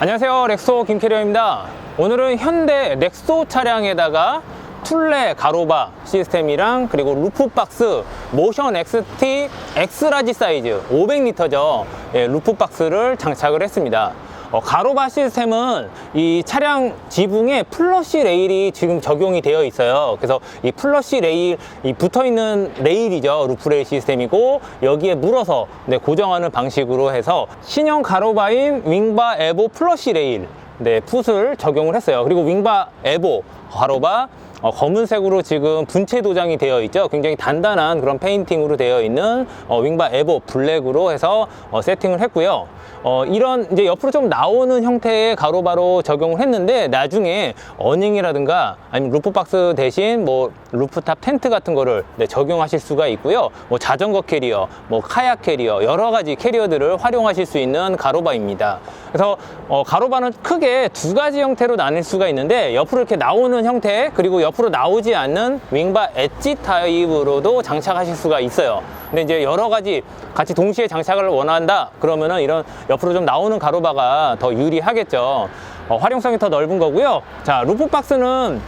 안녕하세요. 렉소 김캐리어입니다. 오늘은 현대 렉소 차량에다가 툴레 가로바 시스템이랑 그리고 루프박스 모션 XT X라지 사이즈 500리터죠. 예, 루프박스를 장착을 했습니다 어, 가로바 시스템은 이 차량 지붕에 플러시 레일이 지금 적용이 되어 있어요. 그래서 이 플러시 레일, 이 붙어 있는 레일이죠. 루프 레일 시스템이고 여기에 물어서 네, 고정하는 방식으로 해서 신형 가로바인 윙바 에보 플러시 레일 네, 풋을 적용을 했어요. 그리고 윙바 에보 가로바 어, 검은색으로 지금 분체 도장이 되어 있죠. 굉장히 단단한 그런 페인팅으로 되어 있는 어, 윙바 에보 블랙으로 해서 어, 세팅을 했고요. 어, 이런 이제 옆으로 좀 나오는 형태의 가로바로 적용을 했는데 나중에 어닝이라든가 아니면 루프박스 대신 뭐 루프탑 텐트 같은 거를 네, 적용하실 수가 있고요. 뭐 자전거 캐리어, 뭐 카약 캐리어 여러 가지 캐리어들을 활용하실 수 있는 가로바입니다. 그래서 어, 가로바는 크게 두 가지 형태로 나뉠 수가 있는데 옆으로 이렇게 나오는 형태 그리고 옆 으로 나오지 않는 윙바 엣지 타입으로도 장착하실 수가 있어요. 근데 이제 여러 가지 같이 동시에 장착을 원한다 그러면은 이런 옆으로 좀 나오는 가로바가 더 유리하겠죠. 어, 활용성이 더 넓은 거고요. 자, 루프 박스는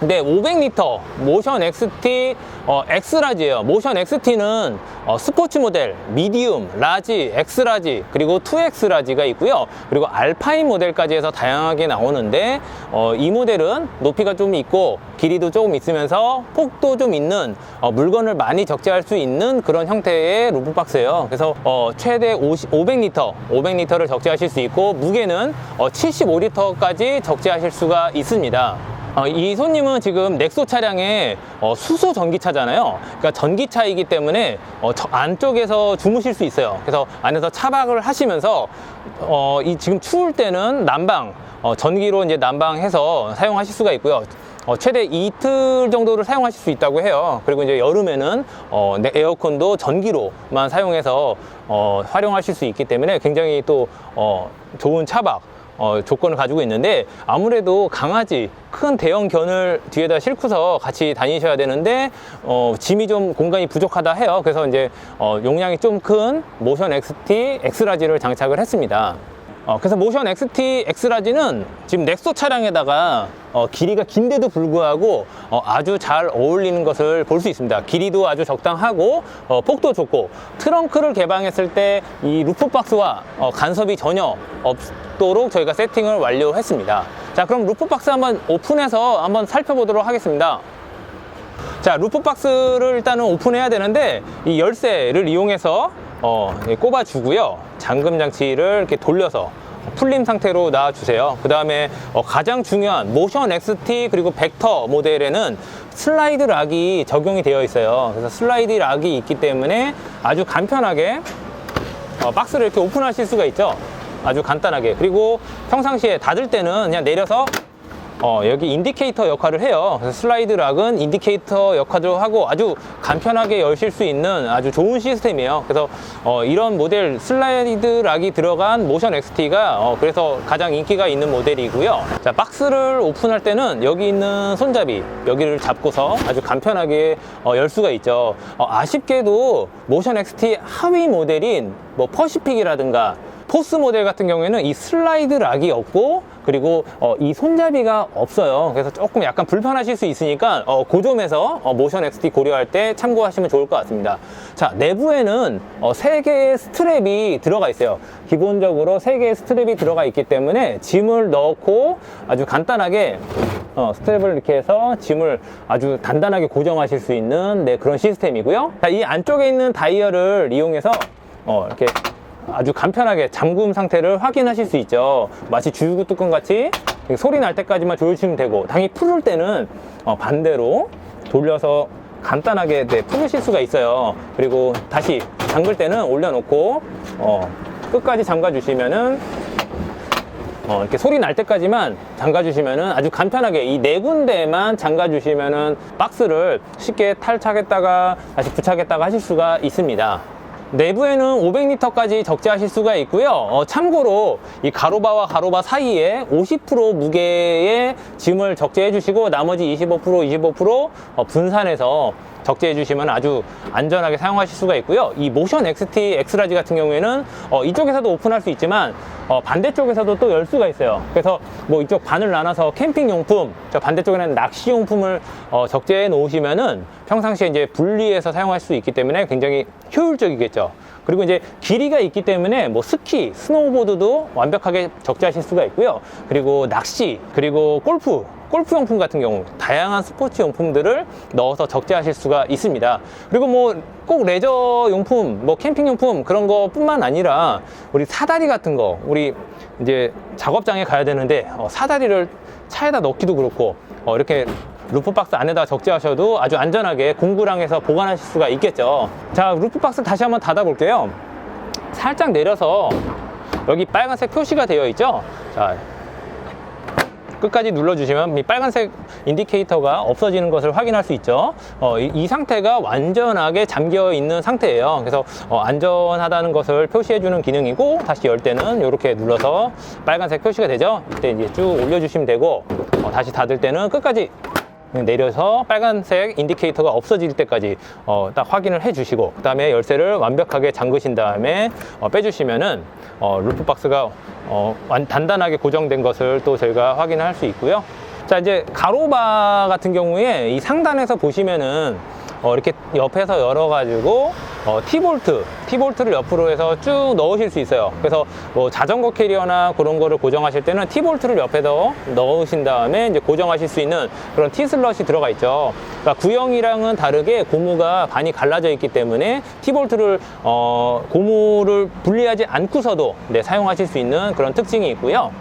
네, 500리터 모션 XT 어, X라지예요. 모션 XT는 어, 스포츠 모델, 미디움, 라지, X라지, 그리고 2X라지가 있고요. 그리고 알파인 모델까지 해서 다양하게 나오는데 어, 이 모델은 높이가 좀 있고 길이도 조금 있으면서 폭도 좀 있는 어, 물건을 많이 적재할 수 있는 그런 형태의 루프박스예요. 그래서 어, 최대 50, 500리터, 500리터를 적재하실 수 있고 무게는 어, 75리터까지 적재하실 수가 있습니다. 어, 이 손님은 지금 넥소 차량에 어, 수소 전기차잖아요. 그러니까 전기차이기 때문에 어, 저 안쪽에서 주무실 수 있어요. 그래서 안에서 차박을 하시면서 어, 이 지금 추울 때는 난방 어, 전기로 이제 난방해서 사용하실 수가 있고요. 어, 최대 이틀 정도를 사용하실 수 있다고 해요. 그리고 이제 여름에는 어, 네, 에어컨도 전기로만 사용해서 어, 활용하실 수 있기 때문에 굉장히 또 어, 좋은 차박 어, 조건을 가지고 있는데 아무래도 강아지 큰 대형 견을 뒤에다 싣고서 같이 다니셔야 되는데 어, 짐이 좀 공간이 부족하다 해요. 그래서 이제 어, 용량이 좀 큰 모션 XT X라지를 장착을 했습니다. 어, 그래서 모션 XT X라지는 지금 넥소 차량에다가 어, 길이가 긴데도 불구하고 어, 아주 잘 어울리는 것을 볼 수 있습니다. 길이도 아주 적당하고 어, 폭도 좋고 트렁크를 개방했을 때 이 루프박스와 어, 간섭이 전혀 없도록 저희가 세팅을 완료했습니다. 자 그럼 루프박스 한번 오픈해서 한번 살펴보도록 하겠습니다. 자 루프박스를 일단은 오픈해야 되는데 이 열쇠를 이용해서 어, 예, 꼽아주고요. 잠금 장치를 이렇게 돌려서 풀림 상태로 놔주세요. 그 다음에 어, 가장 중요한 모션 XT 그리고 벡터 모델에는 슬라이드 락이 적용이 되어 있어요. 그래서 슬라이드 락이 있기 때문에 아주 간편하게 어, 박스를 이렇게 오픈하실 수가 있죠. 아주 간단하게. 그리고 평상시에 닫을 때는 그냥 내려서 어, 여기 인디케이터 역할을 해요. 그래서 슬라이드 락은 인디케이터 역할도 하고 아주 간편하게 여실 수 있는 아주 좋은 시스템이에요. 그래서 어, 이런 모델 슬라이드 락이 들어간 모션 XT가 어, 그래서 가장 인기가 있는 모델이고요. 자, 박스를 오픈할 때는 여기 있는 손잡이 여기를 잡고서 아주 간편하게 어, 열 수가 있죠. 어, 아쉽게도 모션 XT 하위 모델인 뭐 퍼시픽이라든가 포스 모델 같은 경우에는 이 슬라이드 락이 없고 그리고 어, 이 손잡이가 없어요. 그래서 조금 약간 불편하실 수 있으니까 어, 그 점에서 어, 모션 XT 고려할 때 참고하시면 좋을 것 같습니다. 자 내부에는 어, 3개의 스트랩이 들어가 있어요. 기본적으로 3개의 스트랩이 들어가 있기 때문에 짐을 넣고 아주 간단하게 어, 스트랩을 이렇게 해서 짐을 아주 단단하게 고정하실 수 있는 네, 그런 시스템이고요. 자, 이 안쪽에 있는 다이얼을 이용해서 어, 이렇게 아주 간편하게 잠금 상태를 확인하실 수 있죠. 마치 주유구 뚜껑 같이 소리 날 때까지만 조여주시면 되고, 당연히 풀을 때는 어, 반대로 돌려서 간단하게 네, 풀으실 수가 있어요. 그리고 다시 잠글 때는 올려놓고 어, 끝까지 잠가 주시면은 어, 이렇게 소리 날 때까지만 잠가 주시면은 아주 간편하게 이 네 군데만 잠가 주시면은 박스를 쉽게 탈착했다가 다시 부착했다가 하실 수가 있습니다. 내부에는 500리터까지 적재하실 수가 있고요. 어, 참고로 이 가로바와 가로바 사이에 50% 무게의 짐을 적재해 주시고 나머지 25% 25% 어, 분산해서 적재해 주시면 아주 안전하게 사용하실 수가 있고요. 이 모션 XT 엑스라지 같은 경우에는 어, 이쪽에서도 오픈할 수 있지만 어, 반대쪽에서도 또 열 수가 있어요. 그래서 뭐 이쪽 반을 나눠서 캠핑 용품, 저 반대쪽에는 낚시 용품을 어, 적재해 놓으시면은 평상시에 이제 분리해서 사용할 수 있기 때문에 굉장히 효율적이겠죠. 그리고 이제 길이가 있기 때문에 뭐 스키, 스노우보드도 완벽하게 적재하실 수가 있고요. 그리고 낚시, 그리고 골프, 골프 용품 같은 경우 다양한 스포츠 용품들을 넣어서 적재하실 수가 있습니다. 그리고 뭐 꼭 레저 용품, 뭐 캠핑 용품 그런 거뿐만 아니라 우리 사다리 같은 거, 우리 이제 작업장에 가야 되는데 어, 사다리를 차에다 넣기도 그렇고 어, 이렇게 루프박스 안에다 적재하셔도 아주 안전하게 공구랑에서 보관하실 수가 있겠죠. 자, 루프박스 다시 한번 닫아 볼게요. 살짝 내려서 여기 빨간색 표시가 되어 있죠. 자, 끝까지 눌러주시면 이 빨간색 인디케이터가 없어지는 것을 확인할 수 있죠. 어, 이, 이 상태가 완전하게 잠겨 있는 상태예요. 그래서 어, 안전하다는 것을 표시해 주는 기능이고 다시 열 때는 이렇게 눌러서 빨간색 표시가 되죠. 이때 이제 쭉 올려주시면 되고 어, 다시 닫을 때는 끝까지 내려서 빨간색 인디케이터가 없어질 때까지 어, 딱 확인을 해 주시고 그 다음에 열쇠를 완벽하게 잠그신 다음에 어, 빼주시면은 어, 루프박스가 어, 완- 단단하게 고정된 것을 또 저희가 확인할 수 있고요. 자 이제 가로바 같은 경우에 이 상단에서 보시면은 어, 이렇게 옆에서 열어가지고 어, T볼트, T볼트를 옆으로 해서 쭉 넣으실 수 있어요. 그래서 뭐 자전거 캐리어나 그런 거를 고정하실 때는 T볼트를 옆에서 넣으신 다음에 이제 고정하실 수 있는 그런 T슬럿이 들어가 있죠. 그러니까 구형이랑은 다르게 고무가 반이 갈라져 있기 때문에 T볼트를 어, 고무를 분리하지 않고서도 네, 사용하실 수 있는 그런 특징이 있고요.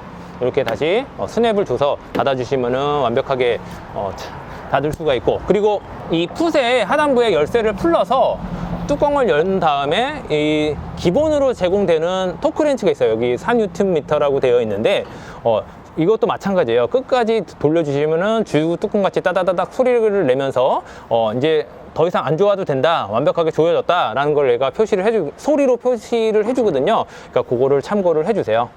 이렇게 다시 어, 스냅을 줘서 닫아주시면은 완벽하게 어, 차- 닫을 수가 있고 그리고 이 풋의 하단부에 열쇠를 풀러서 뚜껑을 연 다음에 이 기본으로 제공되는 토크렌치가 있어요. 여기 4Nm라고 되어 있는데 어, 이것도 마찬가지예요. 끝까지 돌려주시면은 주유 뚜껑 같이 따다다닥 소리를 내면서 어, 이제 더 이상 안 좋아도 된다 완벽하게 조여졌다 라는 걸 얘가 표시를 해주 소리로 표시를 해주거든요. 그러니까 그거를 참고를 해주세요.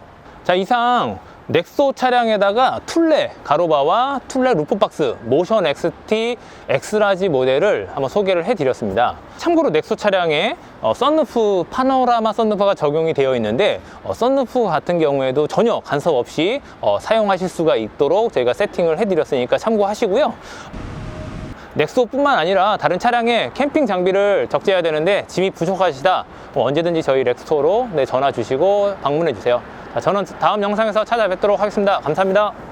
자 이상 넥소 차량에다가 툴레 가로바와 툴레 루프박스 모션 XT 엑스라지 모델을 한번 소개를 해드렸습니다. 참고로 넥소 차량에 어, 썬루프 파노라마 썬루프가 적용이 되어 있는데 어, 썬루프 같은 경우에도 전혀 간섭 없이 어, 사용하실 수가 있도록 저희가 세팅을 해드렸으니까 참고하시고요. 넥소뿐만 아니라 다른 차량에 캠핑 장비를 적재해야 되는데 짐이 부족하시다. 뭐 언제든지 저희 렉스토로 네, 전화 주시고 방문해 주세요. 자, 저는 다음 영상에서 찾아뵙도록 하겠습니다. 감사합니다